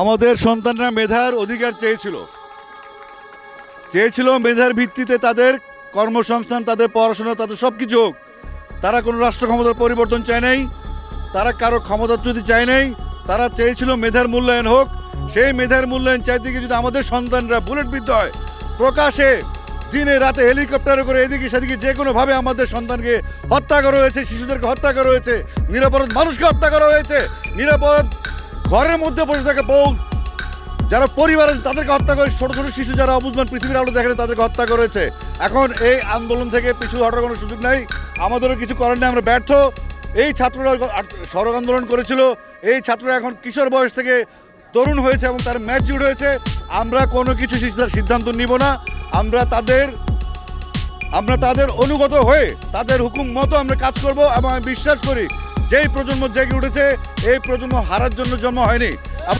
আমাদের সন্তানরা মেধার অধিকার চেয়েছিল। চেয়েছিল মেধার ভিত্তিতে তাদের কর্মসংস্থান, তাদের পড়াশোনা, তাদের সব কিছু হোক। তারা কোনো রাষ্ট্র ক্ষমতার পরিবর্তন চায় নাই, তারা কারও ক্ষমতাচ্যুতি চায় নাই, তারা চেয়েছিল মেধার মূল্যায়ন হোক। সেই মেধার মূল্যায়ন চাইতে গিয়ে যদি আমাদের সন্তানরা বুলেট বিদ্ধ হয়, প্রকাশে দিনে রাতে হেলিকপ্টারে করে এদিকে সেদিকে যে কোনোভাবে আমাদের সন্তানকে হত্যা করা হয়েছে, শিশুদেরকে হত্যা করা হয়েছে, নিরাপরাধ মানুষকে হত্যা করা হয়েছে নিরাপরাধ ঘরের মধ্যে বসে থাকে বউ। যারা পরিবার আছে, তাদেরকে হত্যা করে। ছোট ছোট শিশু যারা অবুঝমান পৃথিবীর আলো দেখে, তাদেরকে হত্যা করেছে। এখন এই আন্দোলন থেকে পিছু হটার কোনো সুযোগ নাই। আমাদেরও কিছু করার নেই, আমরা ব্যর্থ। এই ছাত্ররা সড়ক আন্দোলন করেছিল। এই ছাত্ররা এখন কিশোর বয়স থেকে তরুণ হয়েছে এবং তার ম্যাচিউর হয়েছে। আমরা কোনো কিছু সিদ্ধান্ত নিব না। আমরা তাদের আমরা তাদের অনুগত হয়ে, তাদের হুকুম মতো আমরা কাজ করব এবং আমি বিশ্বাস করি যেই প্রজন্ম জেগে উঠেছে এই প্রজন্ম হারার জন্য জন্ম হয়নি।